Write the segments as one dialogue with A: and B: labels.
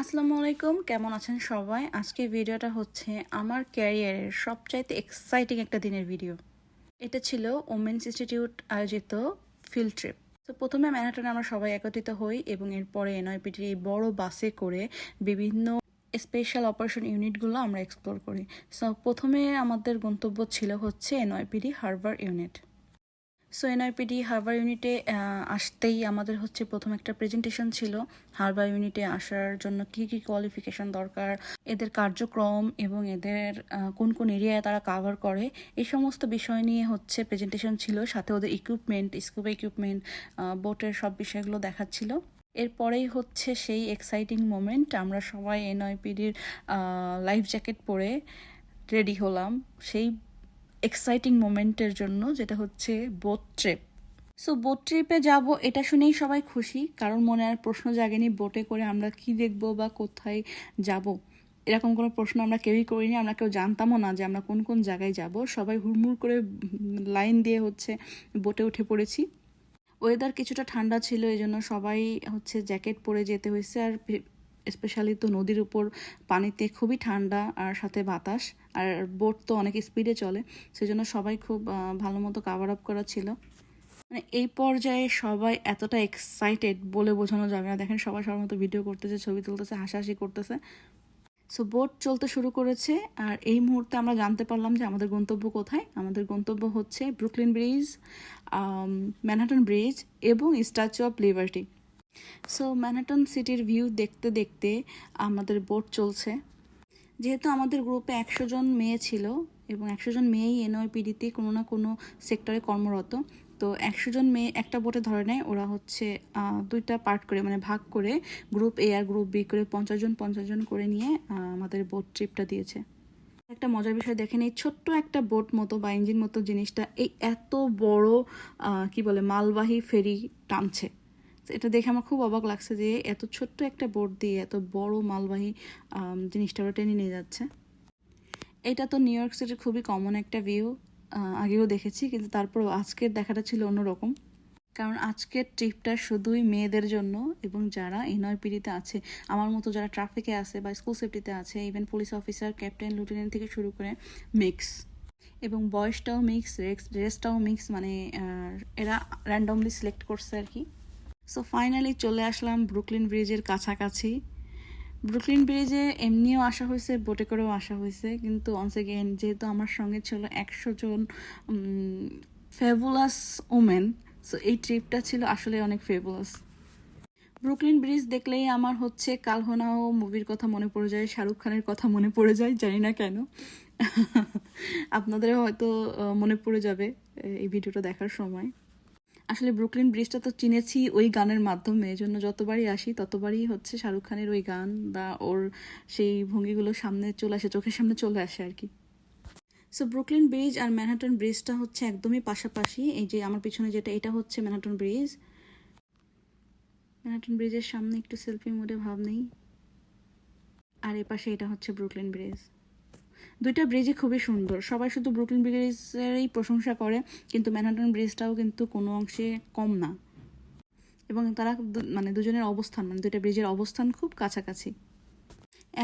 A: আসসালামু আলাইকুম, কেমন আছেন সবাই? আজকে ভিডিওটা হচ্ছে আমার ক্যারিয়ারের সবচাইতে এক্সাইটিং একটা দিনের ভিডিও এটা ছিল ওমেন্স ইনস্টিটিউট আয়োজিত ফিল্ড ট্রিপ তো প্রথমে ম্যানহাটনে আমরা সবাই একত্রিত হই এবং এরপরে এনআইপিটির এই বড় বাসে করে বিভিন্ন স্পেশাল অপারেশন ইউনিটগুলো আমরা এক্সপ্লোর করি। সো প্রথমে আমাদের গন্তব্য ছিল হচ্ছে NYPD harbour unit so NYPD harbour ইউনিটে আসতেই আমাদের হচ্ছে প্রথম একটা প্রেজেন্টেশন ছিল। হারবার ইউনিটে আসার জন্য কি কি কোয়ালিফিকেশন দরকার, এদের কার্যক্রম এবং এদের কোন কোন এরিয়ায় তারা কাভার করে, এই সমস্ত বিষয় নিয়ে হচ্ছে প্রেজেন্টেশন ছিল। সাথে ওদের ইকুইপমেন্ট স্কুপ ইকুইপমেন্ট বোটের সব বিষয়গুলো দেখাচ্ছিল। এরপরেই হচ্ছে সেই এক্সাইটিং মোমেন্ট আমরা সবাই এনআইপিডির লাইফ জ্যাকেট পরে রেডি হলাম। সেই এক্সাইটিং মোমেন্টের জন্য, যেটা হচ্ছে বোট ট্রিপ সো বোট ট্রিপে যাব, এটা শুনেই সবাই খুশি, কারণ মনে আর প্রশ্ন জাগেনি বোটে করে আমরা কি দেখব বা কোথায় যাব। এরকম কোনো প্রশ্ন আমরা কেউই করিনি, আমরা কেউ জানতামও না যে আমরা কোন কোন জায়গায় যাব। সবাই হুড়মুড় করে লাইন দিয়ে হচ্ছে বোটে উঠে পড়েছি। ওয়েদার কিছুটা ঠান্ডা ছিল এই জন্য সবাই হচ্ছে জ্যাকেট পরে যেতে হয়েছে, আর স্পেশালি তো নদীর উপর পানিতে খুবই ঠান্ডা আর সাথে বাতাস, আর বোট তো অনেক স্পিডে চলে, সেজন্য সবাই খুব ভালো মতো কাভার আপ করা ছিল। মানে এই পর্যায়ে সবাই এতটা এক্সাইটেড বলে বোঝানো যাবে না। দেখেন সবাই সবার মতো ভিডিও করতেছে, ছবি তুলতেছে, হাসাহাসি করতেছে। সো বোট চলতে শুরু করেছে, আর এই মুহূর্তে আমরা জানতে পারলাম যে আমাদের গন্তব্য কোথায়। আমাদের গন্তব্য হচ্ছে ব্রুকলিন ব্রিজ ম্যানহাটন ব্রিজ এবং statue of liberty so Manhattan সিটির ভিউ দেখতে দেখতে আমাদের বোট চলছে। যেহেতু আমাদের গ্রুপে একশো জন মেয়ে ছিল এবং একশো জন মেয়েই এনওয়াইপিডিতে কোনো না কোনো সেক্টরে কর্মরত, তো একশো জন মেয়ে একটা বোটে ধরে নেয়, ওরা হচ্ছে দুইটা পার্ট করে মানে ভাগ করে গ্রুপ এ আর গ্রুপ বি করে পঞ্চাশ জন পঞ্চাশ জন করে নিয়ে আমাদের বোট ট্রিপটা দিয়েছে। একটা মজার বিষয় দেখেন এই ছোট্ট একটা বোট মতো বা ইঞ্জিন মতো জিনিসটা, এই এত বড় কি বলে, মালবাহী ফেরি টানছে। এটা দেখে আমার খুব অবাক লাগছে যে এত ছোট্ট একটা বোর্ড দিয়ে এত বড় মালবাহী জিনিসটা ওরা টেনে নিয়ে যাচ্ছে। এটা তো নিউ ইয়র্ক সিটির খুবই কমন একটা ভিউ আগেও দেখেছি, কিন্তু তারপরও আজকের দেখাটা ছিল অন্যরকম। কারণ আজকের ট্রিপটা শুধুই মেয়েদের জন্য এবং যারা এনআরপিডিতে আছে, আমার মতো যারা ট্রাফিকে আছে বা স্কুল সেফটিতে আছে even police officer captain lieutenant থেকে শুরু করে মিক্স এবং বয়সটাও মিক্স রেক্স রেসটাও মিক্স মানে এরা র্যান্ডমলি সিলেক্ট করছে আর কি। সো ফাইনালি চলে আসলাম ব্রুকলিন ব্রিজের কাছাকাছি। ব্রুকলিন ব্রিজে এমনিও আসা হয়েছে বোটে করেও আসা হয়েছে। কিন্তু অনস এগেন যেহেতু আমার সঙ্গে ছিল একশো জন ফেবুলাস ওমেন সো এই ট্রিপটা ছিল আসলে অনেক ফেবুলাস ব্রুকলিন ব্রিজ দেখলেই আমার হচ্ছে কালহোনাও মুভির কথা মনে পড়ে যায়, শাহরুখ খানের কথা মনে পড়ে যায়, জানি না কেন। আপনাদের হয়তো মনে পড়ে যাবে, এই ভিডিওটা দেখার সময়। আসলে ব্রুকলিন ব্রিজটা তো চিনেছি ওই গানের মাধ্যমে। এই জন্য যতবারই আসি, ততবারই হচ্ছে শাহরুখ খানের ওই গান বা ওর সেই ভঙ্গিগুলো সামনে চলে আসে, চোখের সামনে চলে আসে আর কি। সো ব্রুকলিন ব্রিজ আর ম্যানহাটন ব্রিজটা হচ্ছে একদমই পাশাপাশি। এই যে আমার পিছনে যেটা, এটা হচ্ছে ম্যানহাটন ব্রিজ ম্যানহাটন ব্রিজের সামনে একটু সেলফি মোডে ভাব নেই। আর এ পাশে এটা হচ্ছে ব্রুকলিন ব্রিজ দুইটা ব্রিজই খুবই সুন্দর। সবাই শুধু ব্রুকলিন ব্রিজেরই প্রশংসা করে, কিন্তু ম্যানহাটন ব্রিজটাও কিন্তু কোনো অংশে কম না। এবং তারা মানে দুজনের অবস্থান মানে দুইটা ব্রিজের অবস্থান খুব কাছাকাছি।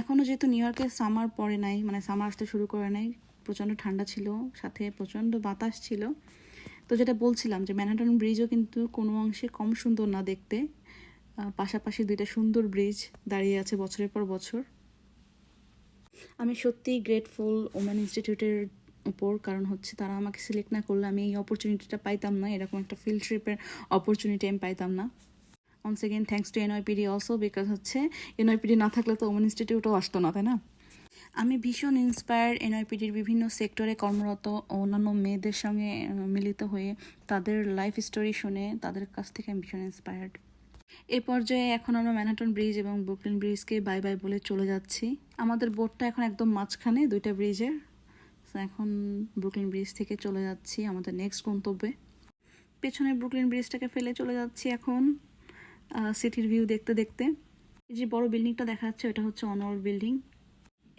A: এখনও যেহেতু নিউ ইয়র্কে সামার পড়ে নাই মানে সামার আসতে শুরু করে নাই, প্রচণ্ড ঠান্ডা ছিল, সাথে প্রচণ্ড বাতাস ছিল। তো যেটা বলছিলাম যে ম্যানহাটন ব্রিজও কিন্তু কোনো অংশে কম সুন্দর না দেখতে। পাশাপাশি দুইটা সুন্দর ব্রিজ দাঁড়িয়ে আছে বছরের পর বছর। আমি সত্যিই গ্রেটফুল ওমেন ইনস্টিটিউটের উপর, কারণ হচ্ছে তারা আমাকে সিলেক্ট না করলে আমি এই অপরচুনিটিটা পাইতাম না, এরকম একটা ফিল্ড ট্রিপের অপরচুনিটি আমি পাইতাম না। Once again thanks to NYPD also because হচ্ছে এনআইপিডি না থাকলে তো ওমেন ইনস্টিটিউটও আসতো না, তাই না? আমি ভীষণ ইন্সপায়ার্ড এনআইপিডির বিভিন্ন সেক্টরে কর্মরত অন্যান্য মেয়েদের সঙ্গে মিলিত হয়ে তাদের লাইফ স্টোরি শুনে তাদের কাছ থেকে আমি ভীষণ ইন্সপায়ার্ড এই পর্যায়ে এখন আমরা ম্যানহাটন ব্রিজ এবং ব্রুকলিন ব্রিজকে বাই বাই বলে চলে যাচ্ছি। আমাদের বোটটা এখন একদম মাঝখানে, দুইটা ব্রিজের এখন ব্রুকলিন ব্রিজ থেকে চলে যাচ্ছি আমাদের নেক্সট গন্তব্যে। পেছনে ব্রুকলিন ব্রিজটাকে ফেলে চলে যাচ্ছি এখন সিটির ভিউ দেখতে দেখতে। এই যে বড় বিল্ডিংটা দেখা যাচ্ছে, ওটা হচ্ছে অনওয়াল বিল্ডিং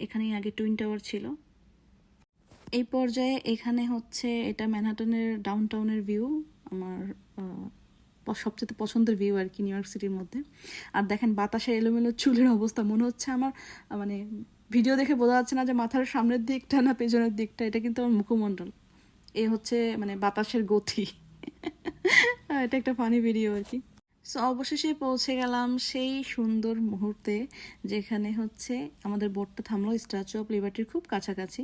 A: এখানেই আগে টুইন টাওয়ার ছিল। এই পর্যায়ে এখানে হচ্ছে এটা ম্যানহাটনের ডাউন টাউনের ভিউ আমার সবচেয়ে পছন্দের ভিউ আর কি নিউ ইয়র্ক সিটির মধ্যে। আর দেখেন বাতাসে এলোমেলো চুলের অবস্থা, মনে হচ্ছে আমার মানে ভিডিও দেখে বোঝা যাচ্ছে না যে মাথার সামনের দিকটা না পেছনের দিকটা, এটা কিন্তু আমার মুখমণ্ডল। এই হচ্ছে মানে বাতাসের গতি। এটা একটা ফানি ভিডিও আর কি। সো অবশেষে পৌঁছে গেলাম সেই সুন্দর মুহূর্তে যেখানে হচ্ছে আমাদের বোটটা থামলো স্ট্যাচু অফ লিবার্টির খুব কাছাকাছি।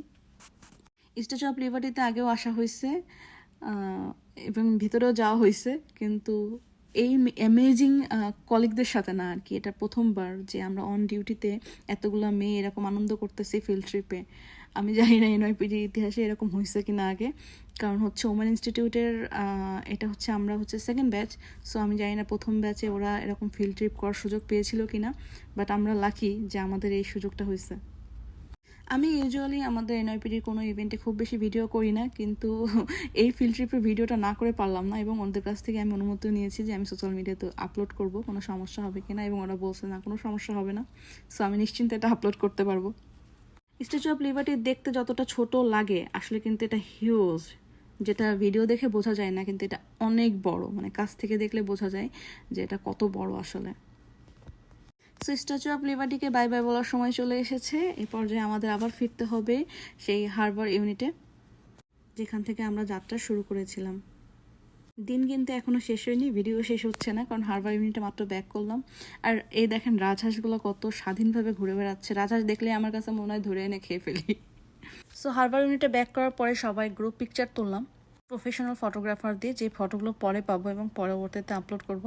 A: স্ট্যাচু অফ লিবার্টিতে আগেও আসা হয়েছে। এবং ভিতরেও যাওয়া হয়েছে, কিন্তু এই অ্যামেজিং কলিগদের সাথে না আর কি। এটা প্রথমবার যে আমরা অন ডিউটিতে এতগুলা মেয়ে এরকম আনন্দ করতেছি ফিল্ড ট্রিপে আমি জানি না এনআইপিডির ইতিহাসে এরকম হয়েছে কি না আগে। কারণ হচ্ছে ওমেন ইনস্টিটিউটের এটা হচ্ছে আমরা হচ্ছে সেকেন্ড ব্যাচ সো আমি জানি না প্রথম ব্যাচে ওরা এরকম ফিল্ড ট্রিপ করার সুযোগ পেয়েছিল কি না বাট আমরা লাকি যে আমাদের এই সুযোগটা হয়েছে। আমি ইউজুয়ালি আমাদের এনআইপিডির কোনো ইভেন্টে খুব বেশি ভিডিও করি না, কিন্তু এই ফিল্ড ট্রিপের ভিডিওটা না করে পারলাম না এবং ওদের কাছ থেকে আমি অনুমতি নিয়েছি যে আমি সোশ্যাল মিডিয়াতে আপলোড করব, কোনো সমস্যা হবে কিনা এবং ওরা বলছে না, কোনো সমস্যা হবে না। সো আমি নিশ্চিন্তে এটা আপলোড করতে পারব। স্ট্যাচু অফ লিবার্টি দেখতে যতটা ছোট লাগে, আসলে কিন্তু এটা হিউজ যেটা ভিডিও দেখে বোঝা যায় না, কিন্তু এটা অনেক বড়। মানে কাছ থেকে দেখলে বোঝা যায় যে এটা কত বড় আসলে। সো স্ট্যাচু অফ লিবার্টিকে বাই বাই বলার সময় চলে এসেছে। এই পর্যায়ে আমাদের আবার ফিরতে হবে সেই হারবার ইউনিটে যেখান থেকে আমরা যাত্রা শুরু করেছিলাম। দিন কিন্তু এখনও শেষ হয়নি ভিডিও শেষ হচ্ছে না, কারণ হারবার ইউনিটে মাত্র ব্যাক করলাম। আর এই দেখেন রাজহাঁসগুলো কত স্বাধীনভাবে ঘুরে বেড়াচ্ছে। রাজহাঁস দেখলে আমার কাছে মনে হয় ধরে এনে খেয়ে ফেলি। সো হারবার ইউনিটে ব্যাক করার পরে সবাই গ্রুপ পিকচার তুললাম। প্রফেশনাল ফটোগ্রাফার দিয়ে যে ফটোগুলো পরে পাবো এবং পরবর্তীতে আপলোড করব।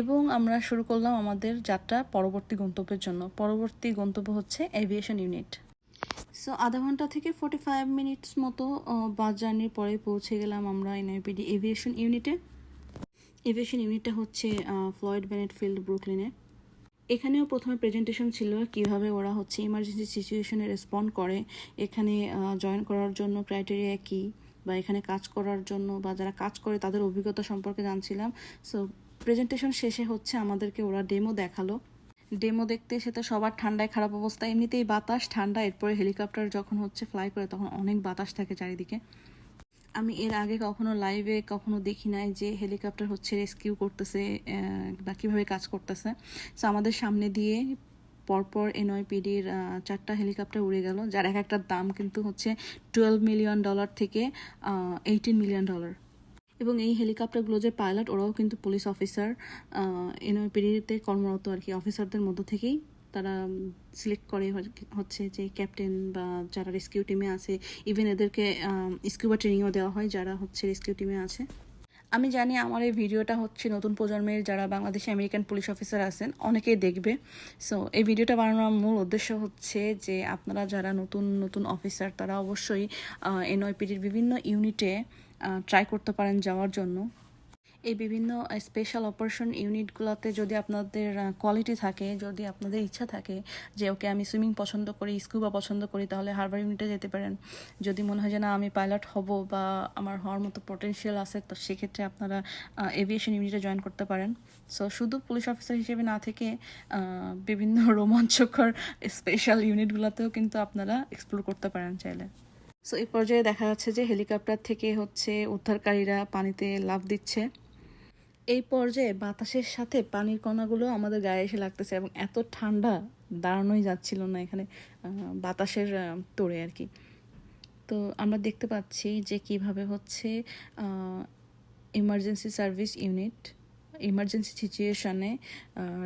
A: এবং আমরা শুরু করলাম আমাদের যাত্রা পরবর্তী গন্তব্যের জন্য। পরবর্তী গন্তব্য হচ্ছে এভিয়েশন ইউনিট সো আধা ঘণ্টা থেকে ফোর্টি ফাইভ মিনিটস মতো বাস জার্নির পরে পৌঁছে গেলাম আমরা এনআইপিডি এভিয়েশন ইউনিটে এভিয়েশন ইউনিটটা হচ্ছে ফ্লয়েড বেনেট ফিল্ড ব্রুকলিনে এখানেও প্রথমে প্রেজেন্টেশন ছিল কীভাবে ওরা হচ্ছে ইমার্জেন্সি সিচুয়েশনে রেসপন্ড করে। এখানে জয়েন করার জন্য ক্রাইটেরিয়া কী? বা এখানে কাজ করার জন্য বা যারা কাজ করে তাদের অভিজ্ঞতা সম্পর্কে জানছিলাম। সো প্রেজেন্টেশন শেষে হচ্ছে আমাদেরকে ওরা ডেমো দেখাল। ডেমো দেখতে সে তো সবার ঠান্ডায় খারাপ অবস্থা। এমনিতেই বাতাস ঠান্ডা, এরপরে হেলিকপ্টার যখন হচ্ছে ফ্লাই করে তখন অনেক বাতাস থাকে চারিদিকে। আমি এর আগে কখনো লাইভে কখনো দেখি নাই যে হেলিকপ্টার হচ্ছে রেস্কিউ করতেছে বা কীভাবে কাজ করতেছে। সো আমাদের সামনে দিয়ে পরপর এনওয়াইপিডির চারটা হেলিকপ্টার উড়ে গেল, যার এক একটার দাম কিন্তু হচ্ছে টুয়েলভ মিলিয়ন ডলার থেকে এইটিন মিলিয়ন ডলার এবং এই হেলিকপ্টারগুলো যে পাইলট, ওরাও কিন্তু পুলিশ অফিসার এনওপিডিতে কর্মরত আর কি, অফিসারদের মধ্য থেকেই তারা সিলেক্ট করে হচ্ছে যে ক্যাপ্টেন বা যারা রেস্কিউ টিমে আছে, ইভেন এদেরকে স্কিউবা ট্রেনিংও দেওয়া হয়, যারা হচ্ছে রেস্কিউ টিমে আছে। আমি জানি আমার এই ভিডিওটা হচ্ছে নতুন প্রজন্মের যারা বাংলাদেশে আমেরিকান পুলিশ অফিসার আছেন, অনেকেই দেখবে। সো এই ভিডিওটা বানানোর মূল উদ্দেশ্য হচ্ছে যে আপনারা যারা নতুন নতুন অফিসার, তারা অবশ্যই এনওয়াইপিডির বিভিন্ন ইউনিটে ট্রাই করতে পারেন যাওয়ার জন্য। এই বিভিন্ন স্পেশাল অপারেশন ইউনিটগুলোতে যদি আপনাদের কোয়ালিটি থাকে, যদি আপনাদের ইচ্ছা থাকে যে, ওকে, আমি সুইমিং পছন্দ করি স্কুবা পছন্দ করি, তাহলে হারবার ইউনিটে যেতে পারেন। যদি মনে হয় যে, না, আমি পাইলট হব বা আমার হওয়ার মতো পটেনশিয়াল আছে, তো সেক্ষেত্রে আপনারা এভিয়েশন ইউনিটে জয়েন করতে পারেন। সো শুধু পুলিশ অফিসার হিসেবে না থেকে বিভিন্ন রোমাঞ্চকর স্পেশাল ইউনিটগুলোতেও কিন্তু আপনারা এক্সপ্লোর করতে পারেন চাইলে। সো এই পর্যায়ে দেখা যাচ্ছে যে, হেলিকপ্টার থেকে হচ্ছে উদ্ধারকারীরা পানিতে লাভ দিচ্ছে। এই পর্যায়ে বাতাসের সাথে পানির কণাগুলো আমাদের গায়ে এসে লাগতেছে এবং এত ঠান্ডা দাঁড়ানোই যাচ্ছিল না এখানে বাতাসের তোড়ে আর কি। তো আমরা দেখতে পাচ্ছি যে কীভাবে হচ্ছে ইমার্জেন্সি সার্ভিস ইউনিট ইমার্জেন্সি সিচুয়েশনে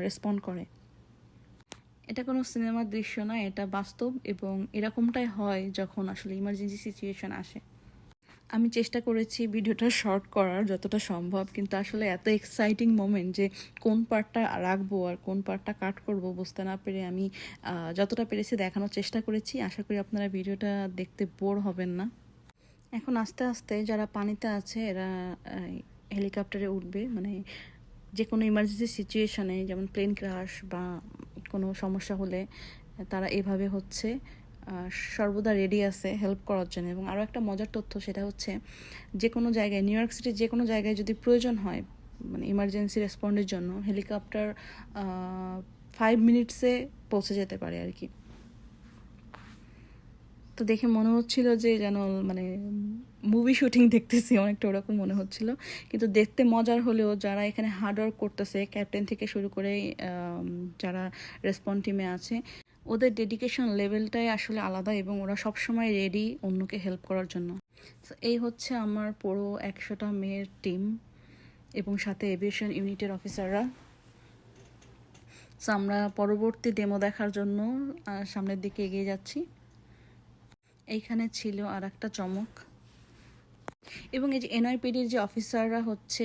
A: রেসপন্ড করে। এটা কোনো সিনেমার দৃশ্য না, এটা বাস্তব এবং এরকমটাই হয় যখন আসলে ইমার্জেন্সি সিচুয়েশন আসে। আমি চেষ্টা করেছি ভিডিওটা শর্ট করার যতটা সম্ভব, কিন্তু আসলে এত এক্সাইটিং মোমেন্ট যে কোন পার্টটা রাখব আর কোন পার্টটা কাট করব বুঝতে না পেরে আমি যতটা পেরেছি দেখানোর চেষ্টা করেছি। আশা করি আপনারা ভিডিওটা দেখতে বোর হবেন না। এখন আস্তে আস্তে যারা পানিতে আছে, এরা হেলিকপ্টারে উঠবে। মানে যে কোনো ইমার্জেন্সি সিচুয়েশনে যেমন প্লেন ক্রাশ বা কোনো সমস্যা হলে, তারা এভাবে হচ্ছে। সর্বদা রেডি আছে হেল্প করার জন্য। এবং আরও একটা মজার তথ্য সেটা হচ্ছে, যে কোনো জায়গায় নিউ ইয়র্ক সিটির যে কোনো জায়গায় যদি প্রয়োজন হয় মানে ইমার্জেন্সি রেসপন্ডের জন্য হেলিকপ্টার ফাইভ মিনিটসে পৌঁছে যেতে পারে আর কি। তো দেখে মনে হচ্ছিল যে যেন মানে মুভি শুটিং দেখতেছি, অনেকটা ওরকম মনে হচ্ছিল। কিন্তু দেখতে মজার হলেও যারা এখানে হার্ডওয়ার্ক করতেছে ক্যাপ্টেন থেকে শুরু করে যারা রেসপন্ড টিমে আছে ওদের ডেডিকেশন লেভেলটাই আসলে আলাদা এবং ওরা সবসময় রেডি অন্যকে হেল্প করার জন্য। এই হচ্ছে আমার পুরো একশোটা মেয়ের টিম এবং সাথে এভিয়েশন ইউনিটের অফিসাররা সো আমরা পরবর্তী ডেমো দেখার জন্য সামনের দিকে এগিয়ে যাচ্ছি। এইখানে ছিল আর একটা চমক। এবং এই যে এনআইপিডির যে অফিসাররা হচ্ছে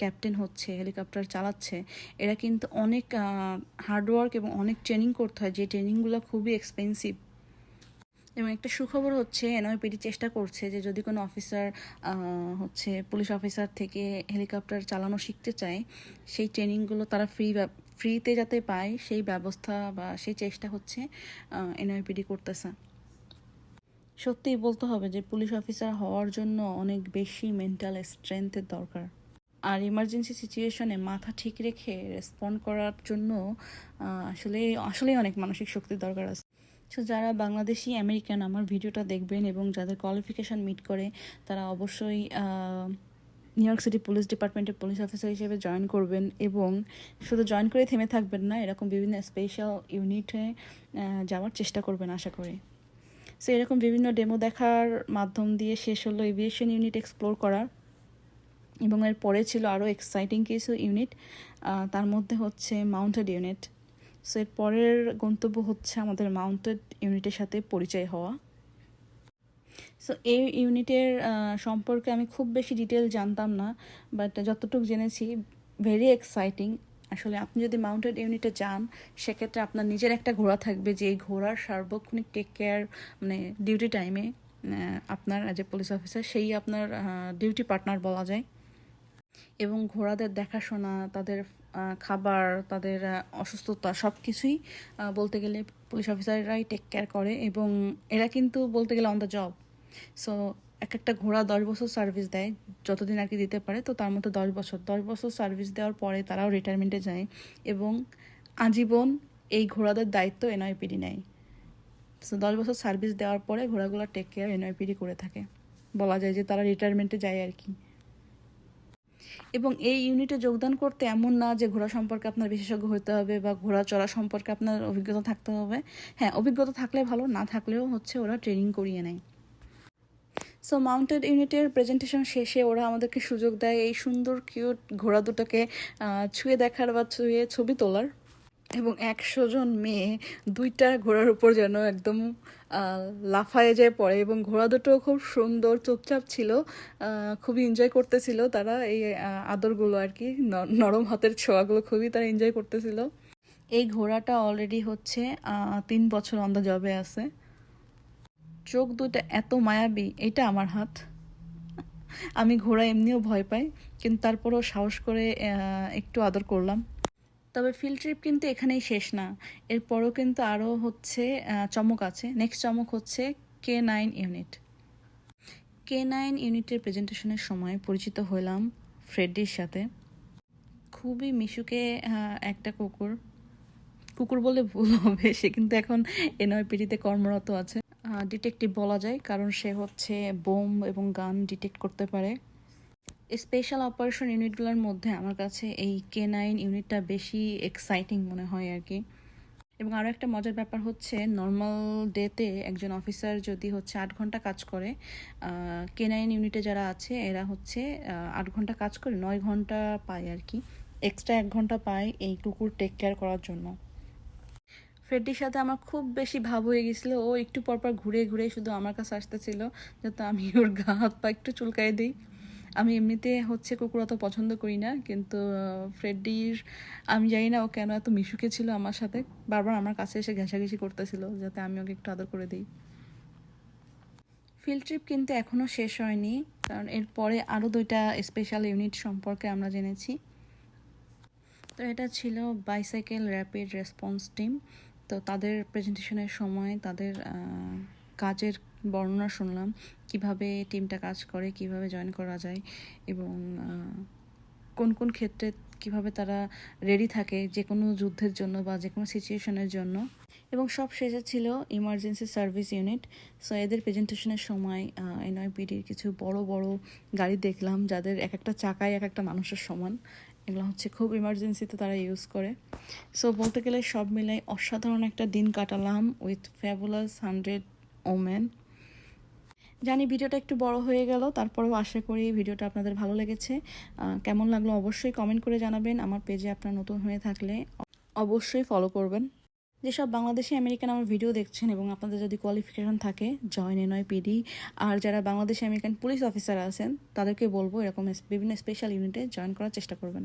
A: ক্যাপ্টেন হচ্ছে হেলিকপ্টার চালাচ্ছে, এরা কিন্তু অনেক হার্ডওয়ার্ক এবং অনেক ট্রেনিং করতে হয়। যে ট্রেনিংগুলো খুবই এক্সপেন্সিভ এবং একটা সুখবর হচ্ছে এনআইপিডি চেষ্টা করছে যে যদি কোনো অফিসার হচ্ছে পুলিশ অফিসার থেকে হেলিকপ্টার চালানো শিখতে চায়, সেই ট্রেনিংগুলো তারা ফ্রি ফ্রিতে যাতে পায়, সেই ব্যবস্থা বা সেই চেষ্টা হচ্ছে এনআইপিডি করতেছে। সত্যিই বলতে হবে যে পুলিশ অফিসার হওয়ার জন্য অনেক বেশি মেন্টাল স্ট্রেংথের দরকার। আর ইমার্জেন্সি সিচুয়েশনে মাথা ঠিক রেখে রেসপন্ড করার জন্য আসলে, আসলেই অনেক মানসিক শক্তির দরকার আছে। সো যারা বাংলাদেশি আমেরিকান আমার ভিডিওটা দেখবেন এবং যাদের কোয়ালিফিকেশান মিট করে, তারা অবশ্যই নিউ ইয়র্ক সিটি পুলিশ ডিপার্টমেন্টের পুলিশ অফিসার হিসেবে জয়েন করবেন এবং শুধু জয়েন করে থেমে থাকবেন না, এরকম বিভিন্ন স্পেশাল ইউনিটে যাওয়ার চেষ্টা করবেন, আশা করি। সো এরকম বিভিন্ন ডেমো দেখার মাধ্যম দিয়ে শেষ হলো এভিয়েশন ইউনিট এক্সপ্লোর করার এবং এর পরে ছিল আরও এক্সাইটিং কিছু ইউনিট তার মধ্যে হচ্ছে মাউন্টেড ইউনিট সো এর পরের গন্তব্য হচ্ছে আমাদের মাউন্টেড ইউনিটের সাথে পরিচয় হওয়া। সো এই ইউনিটের সম্পর্কে আমি খুব বেশি ডিটেল জানতাম না বাট যতটুকু জেনেছি ভেরি এক্সাইটিং আসলে আপনি যদি মাউন্টেড ইউনিটে যান, সেক্ষেত্রে আপনার নিজের একটা ঘোড়া থাকবে যে এই ঘোড়ার সার্বক্ষণিক টেক কেয়ার মানে ডিউটি টাইমে আপনার এ পুলিশ অফিসার সেই আপনার ডিউটি পার্টনার বলা যায়। এবং ঘোড়াদের দেখাশোনা, তাদের খাবার, তাদের অসুস্থতা সব কিছুই বলতে গেলে পুলিশ অফিসাররাই টেক কেয়ার করে এবং এরা কিন্তু বলতে গেলে অন দ্য জব সো এক একটা ঘোড়া দশ বছর সার্ভিস দেয়, যতদিন আর কি দিতে পারে, তো তার মধ্যে দশ বছর। দশ বছর সার্ভিস দেওয়ার পরে তারাও রিটায়ারমেন্টে যায় এবং আজীবন এই ঘোড়াদের দায়িত্ব এনআইপিডি নেয়। সো দশ বছর সার্ভিস দেওয়ার পরে ঘোড়াগুলো টেক কেয়ার এনআইপিডি করে থাকে। বলা যায় যে তারা রিটায়ারমেন্টে যায় আর কি। এবং এই ইউনিটে যোগদান করতে এমন না যে ঘোড়া সম্পর্কে আপনার বিশেষজ্ঞ হতে হবে বা ঘোড়া চড়া সম্পর্কে আপনার অভিজ্ঞতা থাকতে হবে। হ্যাঁ অভিজ্ঞতা থাকলে ভালো, না থাকলেও হচ্ছে ওরা ট্রেনিং করিয়ে নেয়। সো মাউন্টেড ইউনিটের প্রেজেন্টেশন শেষে ওরা আমাদেরকে সুযোগ দেয় এই সুন্দর কিউট ঘোড়া দুটোকে ছুঁয়ে দেখার বা ছুঁয়ে ছবি তোলার। এবং একশো জন মেয়ে দুইটা ঘোড়ার উপর যেন একদম লাফায়ে যায় পড়ে। এবং ঘোড়া দুটো খুব সুন্দর, চুপচাপ ছিল খুবই এনজয় করতেছিল তারা এই আদরগুলো আর কি নরম হাতের ছোঁয়াগুলো খুবই তারা এনজয় করতেছিল। এই ঘোড়াটা অলরেডি হচ্ছে তিন বছর অন জবে আছে। চোখ দুটো এত মায়াবী, এটা আমার হাত। আমি ঘোড়া এমনিও ভয় পাই, কিন্তু তারপরও সাহস করে একটু আদর করলাম। তবে ফিল্ড ট্রিপ কিন্তু এখানেই শেষ না। এরপরও কিন্তু আরও হচ্ছে চমক আছে। নেক্সট চমক হচ্ছে K nine unit K nine ইউনিটের প্রেজেন্টেশনের সময় পরিচিত হলাম ফ্রেডডির সাথে। খুবই মিশুকে একটা কুকুর। কুকুর বলে ভুল হবে সে, কিন্তু এখন এনআইপিডিতে কর্মরত আছে। ডিটেকটিভ বলা যায়, কারণ সে হচ্ছে বোম এবং গান ডিটেক্ট করতে পারে। স্পেশাল অপারেশন ইউনিটগুলোর মধ্যে আমার কাছে এই কে নাইন ইউনিটটা বেশি এক্সাইটিং মনে হয় আর কি। এবং আরও একটা মজার ব্যাপার হচ্ছে নর্মাল ডেতে একজন অফিসার যদি হচ্ছে আট ঘণ্টা কাজ করে কে নাইন ইউনিটে যারা আছে, এরা হচ্ছে আট ঘণ্টা কাজ করে, নয় ঘণ্টা পায় আর কি। এক্সট্রা এক ঘণ্টা পায় এই কুকুর টেক কেয়ার করার জন্য। ফ্রেডডির সাথে আমার খুব বেশি ভাব হয়ে গেছিল। ও একটু পরপর ঘুরে ঘুরে শুধু আমার কাছে আসতেছিল যাতে আমি ওর গা হাত পা একটু চুলকাই দিই। আমি এমনিতে হচ্ছে কুকুর অত পছন্দ করি না কিন্তু আহ, ফ্রেডডির আমি জানি না ও কেন এত মিশুকে ছিল আমার সাথে। বারবার আমার কাছে এসে ঘেঁষাঘেঁষি করতেছিল যাতে আমি ওকে একটু আদর করে দিই। ফিল্ড ট্রিপ কিন্তু এখনও শেষ হয়নি কারণ এরপরে আরও দুইটা স্পেশাল ইউনিট সম্পর্কে আমরা জেনেছি। তো এটা ছিল বাইসাইকেল র্যাপিড রেসপন্স টিম। তো তাদের প্রেজেন্টেশনের সময় তাদের কাজের বর্ণনা শুনলাম, কীভাবে টিমটা কাজ করে, কীভাবে জয়েন করা যায় এবং কোন কোন ক্ষেত্রে কীভাবে তারা রেডি থাকে যে কোনো যুদ্ধের জন্য বা যে কোনো সিচুয়েশনের জন্য। এবং সব শেষে ছিল ইমার্জেন্সি সার্ভিস ইউনিট সো এদের প্রেজেন্টেশনের সময় এনআইপিডির কিছু বড় বড় গাড়ি দেখলাম, যাদের এক একটা চাকায় এক একটা মানুষের সমান। এগুলো হচ্ছে খুব ইমার্জেন্সিতে তারা ইউজ করে। সো বলতে গেলে সব মিলাই অসাধারণ একটা দিন কাটালাম উইথ ফ্যাবুলাস হান্ড্রেড ওমেন জানি ভিডিওটা একটু বড় হয়ে গেল, তারপরেও আশা করি ভিডিওটা আপনাদের ভালো লেগেছে। কেমন লাগল অবশ্যই কমেন্ট করে জানাবেন, আমার পেজে আপনার নতুন হয়ে থাকলে অবশ্যই ফলো করবেন। যেসব বাংলাদেশি আমেরিকান আমার ভিডিও দেখছেন এবং আপনাদের যদি কোয়ালিফিকেশন থাকে জয়েন এনআই পিডি আর যারা বাংলাদেশি আমেরিকান পুলিশ অফিসার আছেন, তাদেরকে বলব এরকম বিভিন্ন স্পেশাল ইউনিটে জয়েন করার চেষ্টা করবেন।